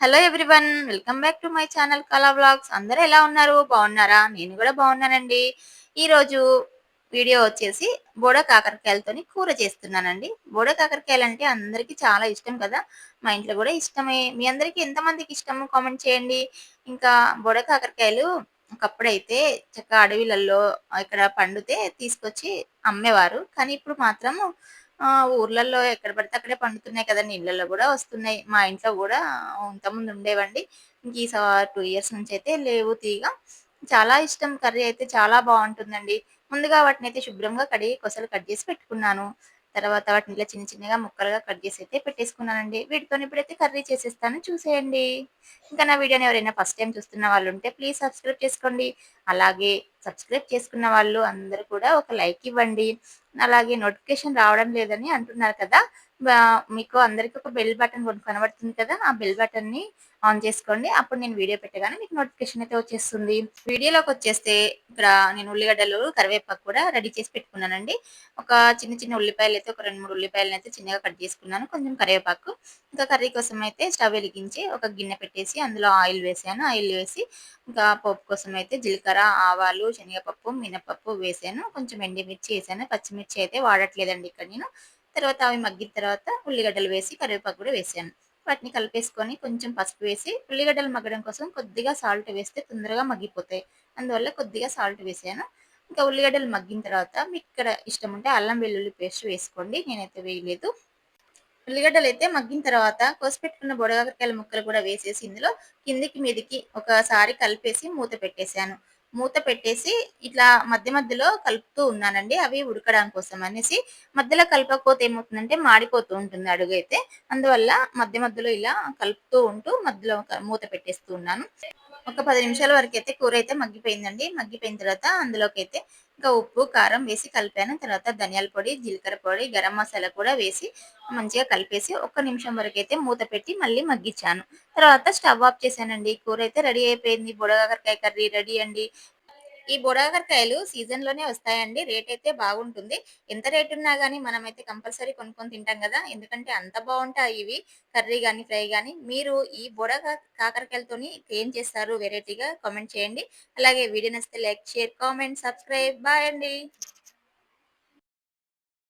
Hello everyone welcome back to my channel Kala blogs అందరూ ఎలా ఉన్నారు? బాగున్నారా? నేను కూడా బాగున్నానండి. ఈరోజు వీడియో వచ్చేసి బోడ కాకరకాయలతోని కూర చేస్తున్నానండి. బోడ కాకరకాయలు అంటే అందరికీ చాలా ఇష్టం కదా? మా ఇంట్లో కూడా ఇష్టమే. మీ అందరికీ ఎంతమందికి ఇష్టమో? కామెంట్ చేయండి. ఇంకా బోడ కాకరకాయలు ఒకప్పుడైతే చక్కగా అడవిలలో ఇక్కడ పండితే తీసుకొచ్చి అమ్మేవారు. కానీ ఇప్పుడు మాత్రము ఊర్లలో ఎక్కడ పడితే అక్కడే పండుతున్నాయి కదండి ఇళ్ళల్లో కూడా వస్తున్నాయి. మా ఇంట్లో కూడా ఇంతకుముందు ఉండేవండి. ఇంక ఈ టూ ఇయర్స్ నుంచి అయితే లేవు తీగ. చాలా ఇష్టం. కర్రీ అయితే చాలా బాగుంటుందండి. ముందుగా వాటిని అయితే శుభ్రంగా కడిగి కొసలు కట్ చేసి పెట్టుకున్నాను. తర్వాత వాటిని ఇలా చిన్న చిన్నగా ముక్కలుగా కట్ చేసి అయితే పెట్టేసుకున్నానండి. వీటితో ఇప్పుడైతే కర్రీ చేసేస్తాను. చూసేయండి. ఇంకా నా వీడియోని ఎవరైనా ఫస్ట్ టైం చూస్తున్న వాళ్ళు ఉంటే ప్లీజ్ సబ్స్క్రైబ్ చేసుకోండి. అలాగే సబ్స్క్రైబ్ చేసుకున్న వాళ్ళు అందరూ కూడా ఒక లైక్ ఇవ్వండి. అలాగే నోటిఫికేషన్ రావడం లేదని అంటున్నారు కదా. మీకు అందరికి ఒక బెల్ బటన్ కనబడుతుంది కదా. ఆ బెల్ బటన్ని ఆన్ చేసుకోండి. అప్పుడు నేను వీడియో పెట్టగానే మీకు నోటిఫికేషన్ అయితే వచ్చేస్తుంది. వీడియోలోకి వచ్చేస్తే ఇక్కడ నేను ఉల్లిగడ్డలు కరివేపాకు కూడా రెడీ చేసి పెట్టుకున్నానండి. ఒక చిన్న చిన్న ఉల్లిపాయలు అయితే ఒక రెండు మూడు ఉల్లిపాయలు అయితే చిన్నగా కట్ చేసుకున్నాను. కొంచెం కరివేపాకు. ఇంకా కర్రీ కోసం అయితే స్టవ్ వెలిగించి ఒక గిన్నె పెట్టేసి అందులో ఆయిల్ వేసాను. ఆయిల్ వేసి ఇంకా పప్పు కోసం అయితే జీలకర్ర ఆవాలు శనగపప్పు మినపప్పు వేసాను. కొంచెం ఎండిమిర్చి వేసాను పచ్చిమిర్చి అయితే వాడట్లేదండి ఇక్కడ నేను. తర్వాత అవి మగ్గిన తర్వాత ఉల్లిగడ్డలు వేసి కరివేపాకు కూడా వేసాను. వాటిని కలిపేసుకొని కొంచెం పసుపు వేసి ఉల్లిగడ్డలు మగ్గడం కోసం కొద్దిగా సాల్ట్ వేస్తే తొందరగా మగ్గిపోతాయి. అందువల్ల కొద్దిగా సాల్ట్ వేసాను. ఇంకా ఉల్లిగడ్డలు మగ్గిన తర్వాత మీకు ఇక్కడ ఇష్టం ఉంటే అల్లం వెల్లుల్లి పేస్ట్ వేసుకోండి. నేనైతే వేయలేదు. ఉల్లిగడ్డలు అయితే మగ్గిన తర్వాత కోసిపెట్టుకున్న బొడగాకరకాయల ముక్కలు కూడా వేసేసి ఇందులో కిందికి మీదికి ఒకసారి కలిపేసి మూత పెట్టేశాను. మూత పెట్టేసి ఇట్లా మధ్య మధ్యలో కలుపుతూ ఉన్నానండి. అవి ఉడకడం కోసం అనేసి మధ్యలో కలపకపోతే ఏమవుతుందంటే మాడిపోతూ ఉంటుంది అడుగు అయితే అందువల్ల మధ్య మధ్యలో ఇలా కలుపుతూ ఉంటూ మధ్యలో మూత పెట్టేస్తూ ఉన్నాను. ఒక పది నిమిషాల వరకు అయితే కూర అయితే మగ్గిపోయిందండి. మగ్గిపోయిన తర్వాత అందులోకి అయితే ఇంకా ఉప్పు కారం వేసి కలిపాను. తర్వాత ధనియాల పొడి జీలకర్ర పొడి గరం మసాలా కూడా వేసి మంచిగా కలిపేసి ఒక్క నిమిషం వరకు అయితే మూత పెట్టి మళ్ళీ మగ్గించాను. తర్వాత స్టవ్ ఆఫ్ చేశానండి. కూర అయితే రెడీ అయిపోయింది. బుడగాకరకాయ కర్రీ రెడీ అండి. ఈ బుడగాకరకాయలు సీజన్లోనే వస్తాయండి. రేట్ అయితే బాగుంటుంది. ఎంత రేట్ ఉన్నా గానీ మనమైతే కంపల్సరీ కొనుక్కొని తింటాం కదా. ఎందుకంటే అంత బాగుంటాయి ఇవి. కర్రీ కానీ ఫ్రై కానీ మీరు ఈ బుడ కాకరకాయలతోని ఏం చేస్తారు? వెరైటీగా కామెంట్ చేయండి. అలాగే వీడియో నచ్చితే like share comment subscribe. Bye అండి.